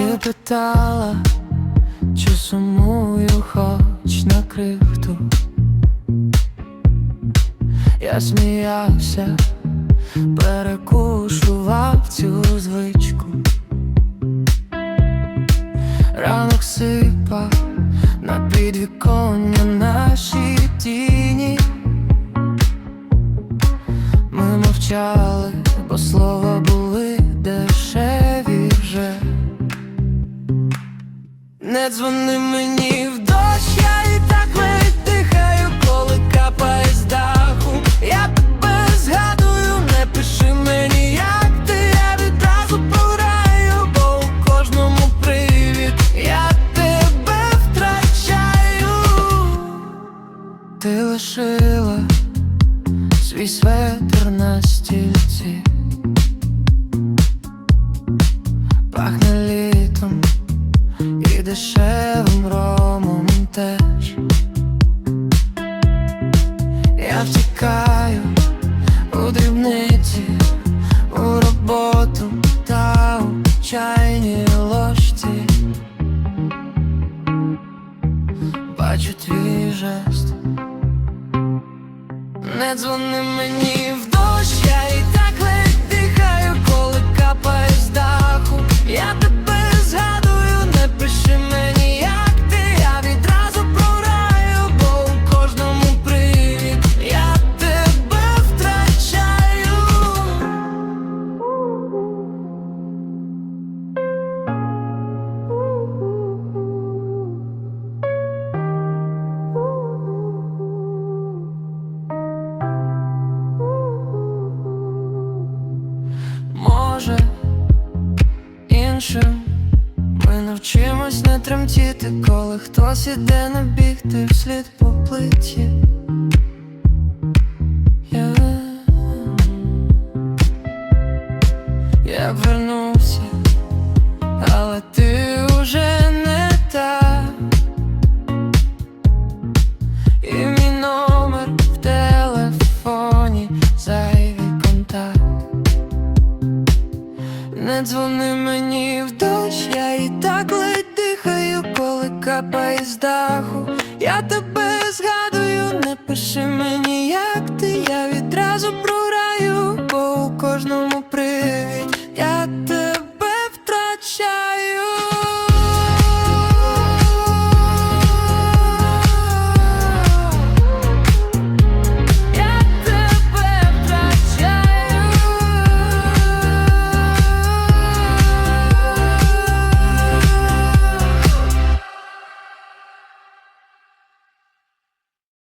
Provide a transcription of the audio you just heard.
Ти питала, чи сумую хоч на крихту. Я сміявся, перекушував цю звичку. Ранок сипав на підвіконня наші тіні. Ми мовчали, бо слова Дзвони мені в дощ, я і так ледь коли капає з даху. Я тебе згадую, не пиши мені, як ти, я відразу програю, бо у кожному привід я тебе втрачаю. Ти лишила свій светр на стільці, дешевим ромом теж. Я втікаю у дрібниці, у роботу та у чайній ложці. Бачу твій жест. Не дзвони мені в ми навчимось не тремтіти, коли хтось іде на бігти вслід по плиті. Я, я б мені в дощ, я і так ледь дихаю, коли капає з даху. Я тебе згадую, не пиши мені, як ти, я відразу програю, бо у кожному привід. Я